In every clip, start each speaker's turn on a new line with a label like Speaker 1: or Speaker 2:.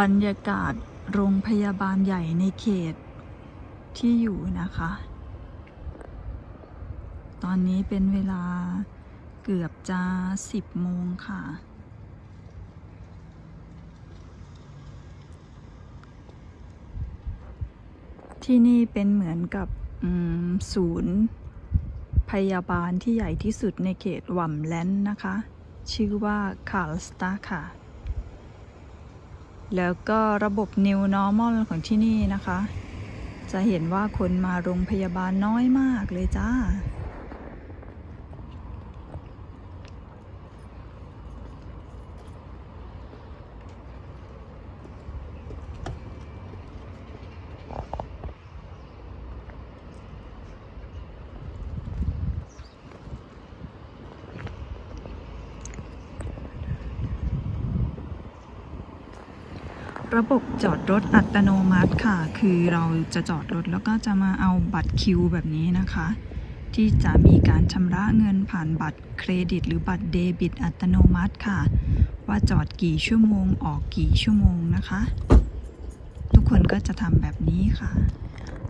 Speaker 1: บรรยากาศโรงพยาบาลใหญ่ในเขตที่อยู่นะคะ ตอนนี้เป็นเวลาเกือบจะ10โมงค่ะ ที่นี่เป็นเหมือนกับศูนย์พยาบาลที่ใหญ่ที่สุดในเขตวัมแลนด์นะคะ ชื่อว่าคาร์ลสตาค่ะ แล้วก็ระบบ New Normal ของที่นี่นะคะ จะเห็นว่าคนมาโรงพยาบาลน้อยมากเลยจ้า ระบบจอดรถอัตโนมัติค่ะ คือเราจะจอดรถแล้วก็จะมาเอาบัตรคิวแบบนี้นะคะ ที่จะมีการชำระเงินผ่านบัตรเครดิต หรือบัตรเดบิต อัตโนมัติค่ะ ว่าจอดกี่ชั่วโมงออกกี่ชั่วโมงนะคะ ทุกคนก็จะทำแบบนี้ค่ะ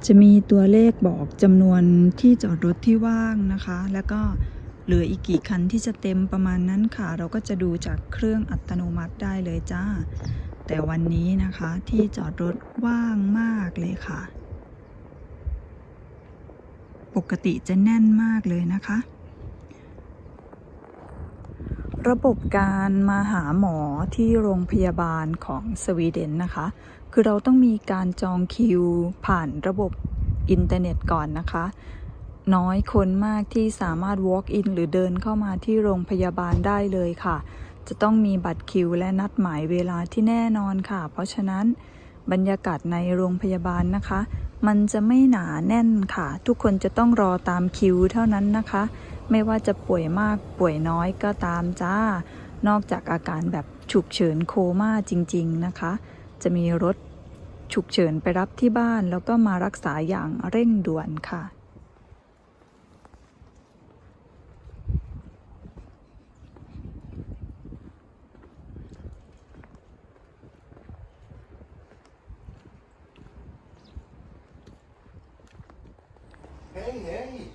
Speaker 1: จะมีตัวเลขบอกจำนวนที่จอดรถที่ว่างนะคะ แล้วก็เหลืออีกกี่คันที่จะเต็มประมาณนั้นค่ะ เราก็จะดูจากเครื่องอัตโนมัติได้เลยจ้า แต่วันนี้นะคะที่จอดรถว่างมากเลยค่ะ ปกติจะแน่นมากเลยนะคะ ระบบการมาหาหมอที่โรงพยาบาลของสวีเดนนะคะ คือเราต้องมีการจองคิวผ่านระบบอินเทอร์เน็ตก่อนนะคะ น้อยคนมากที่สามารถ walk in หรือเดินเข้ามาที่โรงพยาบาลได้เลยค่ะ จะต้องมีบัตรคิวและนัดหมายเวลาที่แน่นอนค่ะ เพราะฉะนั้นบรรยากาศในโรงพยาบาลนะคะ มันจะไม่หนาแน่นค่ะ ทุกคนจะต้องรอตามคิวเท่านั้นนะคะ ไม่ว่าจะป่วยมากป่วยน้อยก็ตามจ้า นอกจากอาการแบบฉุกเฉินโคม่าจริง ๆนะคะ จะมีรถฉุกเฉินไปรับที่บ้านแล้วก็มารักษาอย่างเร่งด่วนค่ะ mulher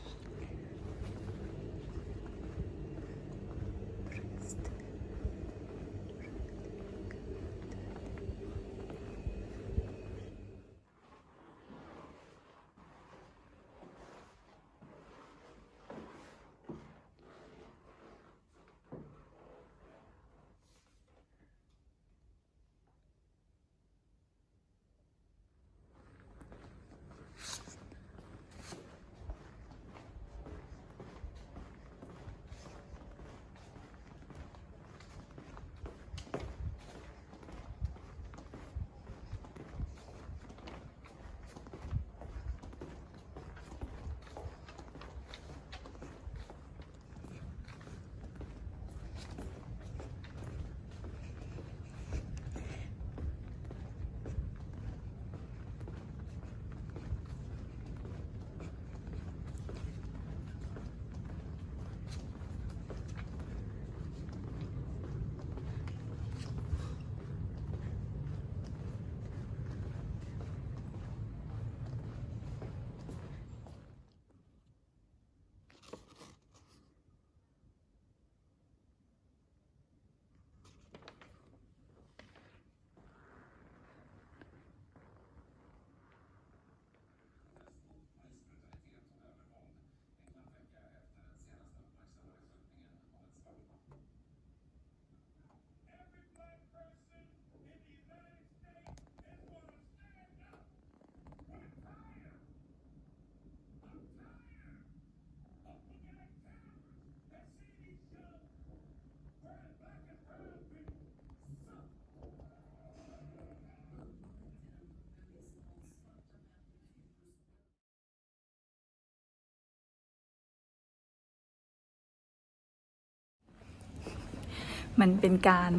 Speaker 1: มันเป็นการ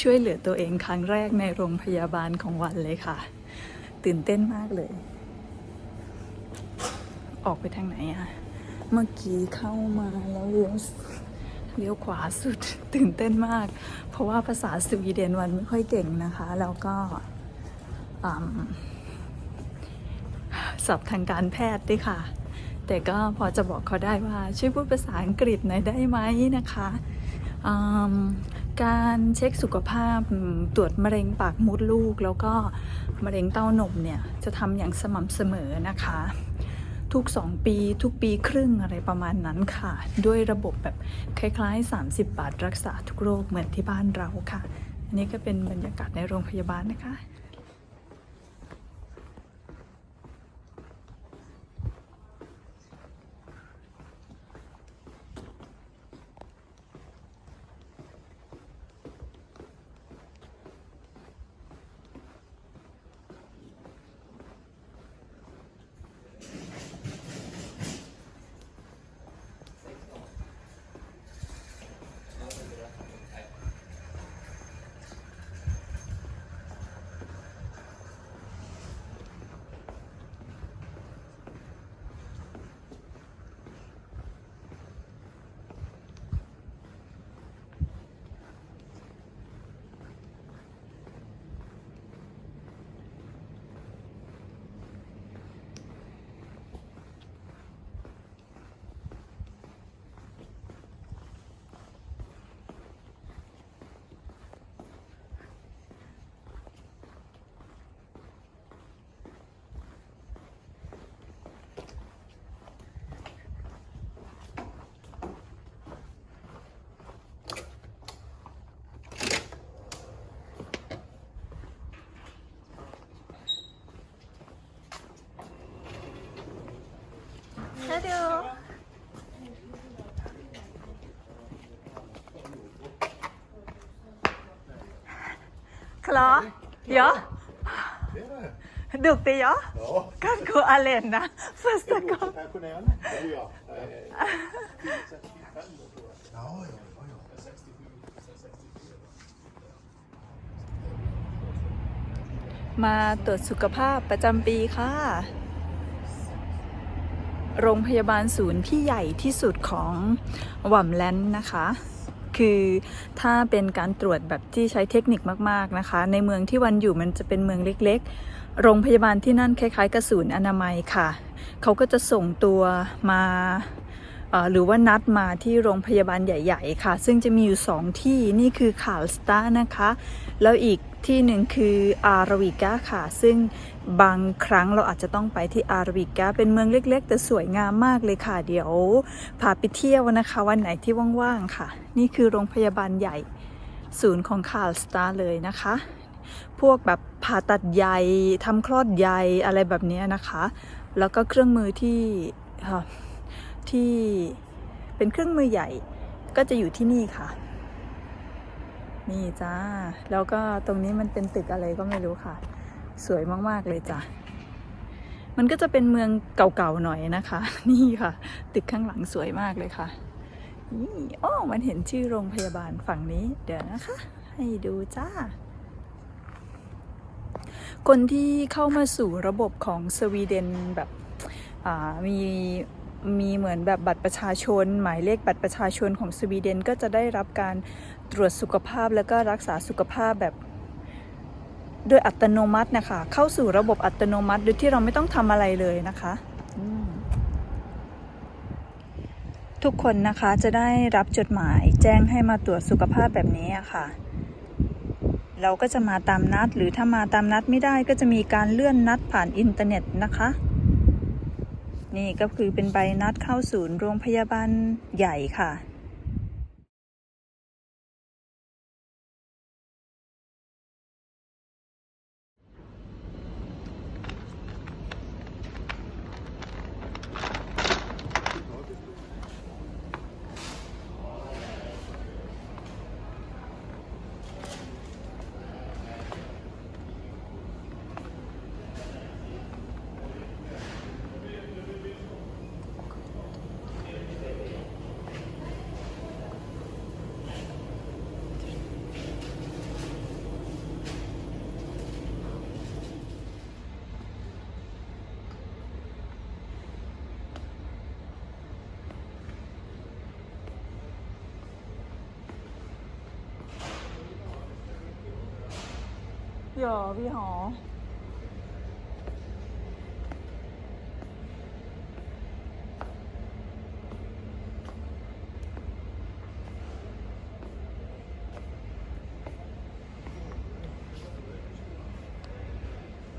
Speaker 1: ช่วยเหลือตัวเองครั้งแรกในโรงพยาบาลของวันเลยค่ะ ตื่นเต้นมากเลย ออกไปทางไหนอะเมื่อกี้เข้ามาแล้วเลี้ยวเลี้ยวขวาสุดตื่นเต้นมาก เพราะว่าภาษาสวีเดนวันไม่ค่อยเก่งนะคะ แล้วก็อืมศัพท์ทางการแพทย์ด้วยค่ะ แต่ก็พอจะบอกเขาได้ว่าช่วยพูดภาษาอังกฤษหน่อยได้ไหมนะคะอืม การเช็คสุขภาพตรวจมะเร็งปากมดลูก แล้วก็มะเร็งเต้านมเนี่ยจะทำอย่างสม่ำเสมอนะคะ ทุก 2 ปีทุกปีครึ่งอะไรประมาณนั้นค่ะ ด้วยระบบแบบคล้ายๆ 30 บาทรักษาทุกโรคเหมือนที่บ้านเราค่ะ อันนี้ก็เป็นบรรยากาศในโรงพยาบาลนะคะ Ja?
Speaker 2: Ja.
Speaker 1: Duktig ja?
Speaker 2: Ja.
Speaker 1: Kan gå alene första
Speaker 2: Jag går
Speaker 1: gången.
Speaker 2: till pensionären. Ja, ja. Eh, 65 då, tror jag. Ja, ja, ja, ja.
Speaker 1: มาตรวจสุขภาพประจำปีค่ะ โรงพยาบาลศูนย์ที่ใหญ่ที่สุดของหว่ำแลนด์นะคะ คือถ้าเป็นการตรวจแบบที่ใช้เทคนิคมากๆนะคะ ในเมืองที่วันอยู่มันจะเป็นเมืองเล็ก ๆ โรงพยาบาลที่นั่นคล้ายๆกับศูนย์อนามัยค่ะ เขาก็จะส่งตัวมาหรือว่านัดมาที่โรงพยาบาลใหญ่ ๆ ค่ะ ซึ่งจะมีอยู่ 2 ที่นี่คือคาลสตานะคะ แล้วอีกที่หนึ่งคืออาราวิกาค่ะ ซึ่ง บางครั้งเราอาจจะต้องไปที่อาราวิกาเป็นเมืองเล็ก ๆ แต่สวยงามมากเลยค่ะ เดี๋ยวพาไปเที่ยวนะคะ วันไหนที่ว่างๆค่ะ นี่คือโรงพยาบาลใหญ่ศูนย์ของคาลสตาเลยนะคะ พวกแบบผ่าตัดใหญ่ทำคลอดใหญ่อะไรแบบนี้นะคะ แล้วก็เครื่องมือที่ที่เป็นเครื่องมือใหญ่ก็จะอยู่ที่นี่ค่ะ นี่จ้า แล้วก็ตรงนี้มันเป็นตึกอะไรก็ไม่รู้ค่ะ สวยมาก ๆ เลยจ้ะ มันก็จะเป็นเมืองเก่าๆหน่อยนะคะ นี่ค่ะ ตึกข้างหลังสวยมากเลยค่ะนี่อ้อมันเห็นชื่อโรงพยาบาลฝั่งนี้ เดี๋ยวนะคะ ให้ดูจ้า คนที่เข้ามาสู่ระบบของสวีเดนแบบมีมีเหมือนแบบบัตรประชาชน หมายเลขบัตรประชาชนของสวีเดนก็จะได้รับการตรวจสุขภาพแล้วก็รักษาสุขภาพแบบ โดยอัตโนมัตินะคะ เข้าสู่ระบบอัตโนมัติโดยที่เราไม่ต้องทำอะไรเลยนะคะทุกคนนะคะจะได้รับจดหมายแจ้งให้มาตรวจสุขภาพแบบนี้อะค่ะ เราก็จะมาตามนัด หรือถ้ามาตามนัดไม่ได้ก็จะมีการเลื่อนนัดผ่านอินเทอร์เน็ตนะคะ นี่ก็คือเป็นใบนัดเข้าศูนย์โรงพยาบาลใหญ่ค่ะ หยอพี่หอ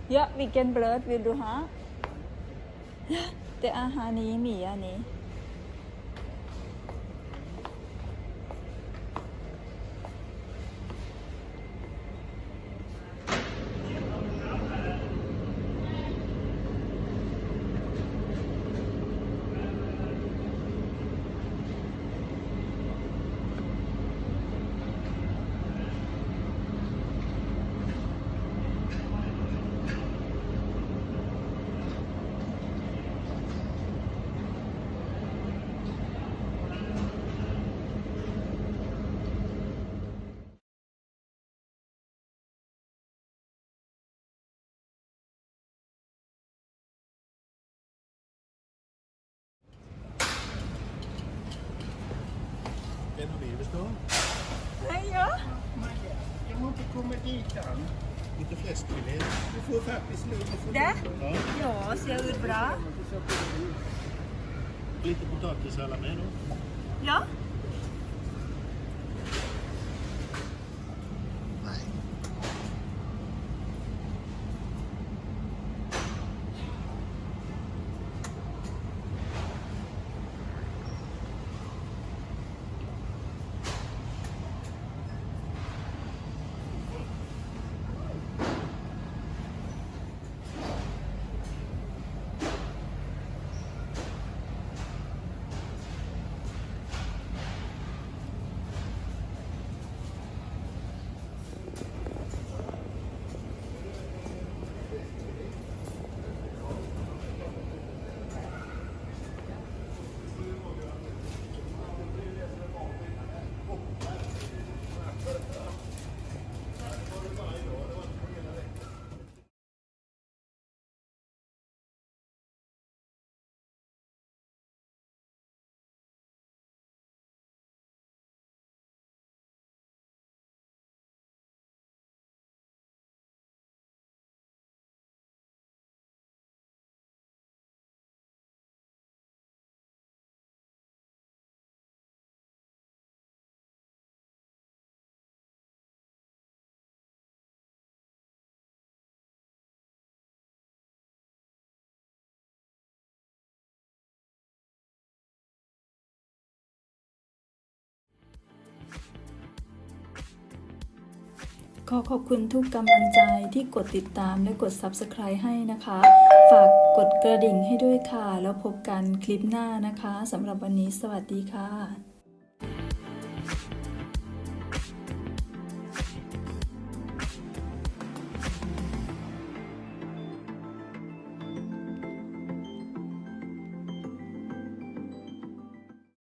Speaker 1: Yeah, we can blur, we'll do, huh? Yeah, the ahani,
Speaker 2: me, ahani. Oliv då?
Speaker 1: Nej, ja.
Speaker 2: Jag måste komma dit an. Lite fläskfilé. Du får faktiskt lugn.
Speaker 1: Det?
Speaker 2: Ja.
Speaker 1: Ja, ser ut bra.
Speaker 2: Lite potatissallad med då.
Speaker 1: Ja. ขอขอบคุณทุกกำลังใจที่กดติดตามและกด Subscribe ให้นะคะ ฝากกดกระดิ่งให้ด้วยค่ะ แล้วพบกันคลิปหน้านะคะสำหรับวันนี้สวัสดีค่ะ